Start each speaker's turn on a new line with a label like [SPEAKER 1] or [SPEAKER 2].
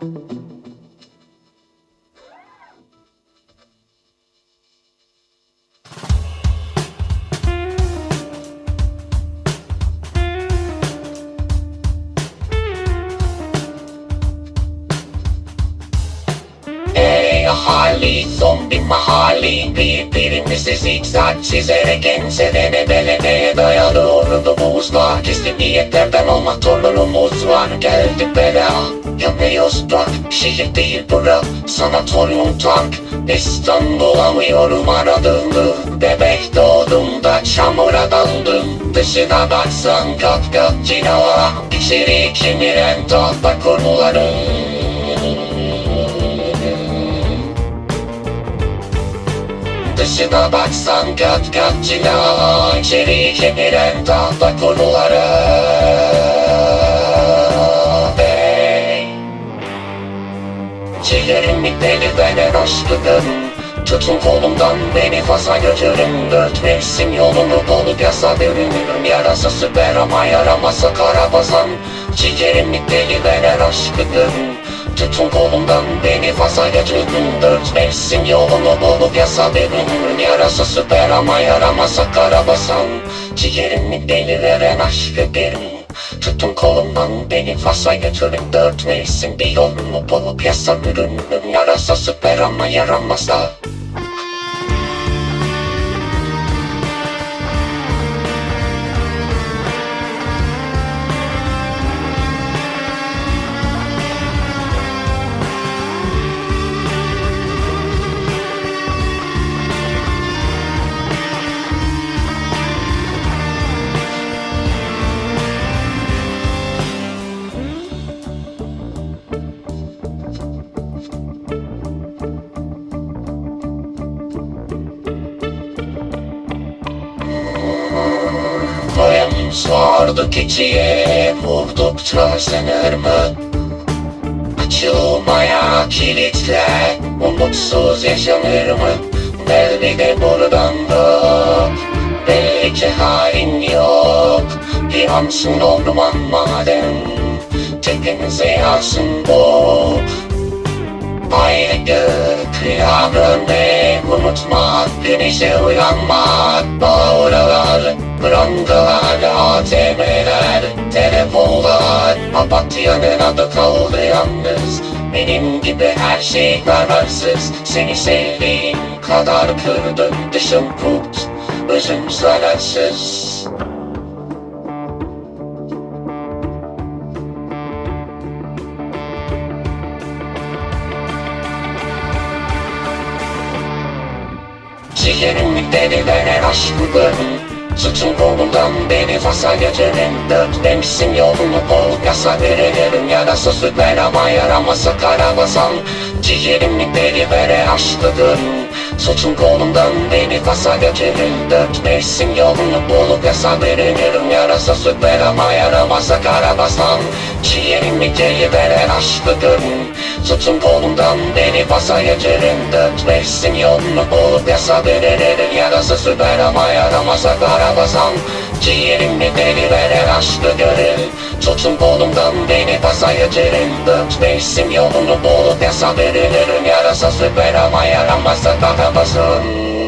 [SPEAKER 1] Thank you. Ahali zombi mahalli Birbirimizi zikzak çizerek enselene beleneye dayalı ordu buzlar Gizli niyetlerden olma torunumuz var. Geldi bela yanıyoruz bak Şehir değil bura sanatoryum tank. İstanbul alıyorum aradığımı Bebek doğduğumda çamura daldım. Dışına baksan kat kat cila İçeri kemiren tahta konularım Dışına baksan kat kat cila İçeri kemiren tahta konuları. Ciğerimi deli veren aşkıdım Tutun kolumdan beni fazla götürün. Dört mevsim yolunu bulup yasa bürünürüm. Yarası süper ama yaramasa kara bazan. Ciğerimi deli veren aşkıdım Tutun kolumdan beni fazla götürün Dört mevsim yolunu bulup yasa bürünürüm Yarası süper ama yaramasa kara basan. Ciğerimi deli veren aşkı benim Tutun kolumdan beni fazla götürün Dört mevsim bir yolunu bulup yasa bürünürüm Yarasa süper ama yaramasa Sardı keçiye vurdukça sanır mı? Açılmaya kilitler umutsuz yaşanır mı? Belki de buradan da belli ki halin yok Bir ansın orman madem tepemize yansın bu Ayrı kıyamet unutmak Güneşe uyanmak Bağıralar Prangalar ATM'ler Telefonlar Papatya'nın adı kaldı yalnız. Benim gibi her şey kararsız. Seni sevdiğim kadar kırdım Dışım kurt Özüm zararsız Ciğerimi deliler aşkım Suçun kolundan beni fasa götürün Dört mevsim yolunu bol yasa veririm Yarası süper ama yaramasa kara basan Ciğerimi delivere aşkım Suçun kolundan beni fasa götürün Dört mevsim yolunu bulup yasa veririm Yarası süper ama yaramasa kara basan Ciğerimi delivere aşkım Tutun kolumdan beni basa götürün Dört mevsim yolunu bulup yasa veririm Yarası süper ama yaramasa kara basan Ciğerimi deli veren aşkı görün Tutun kolumdan beni basa götürün Dört mevsim yolunu bulup yasa veririm Yarası süper ama yaramasa kara basan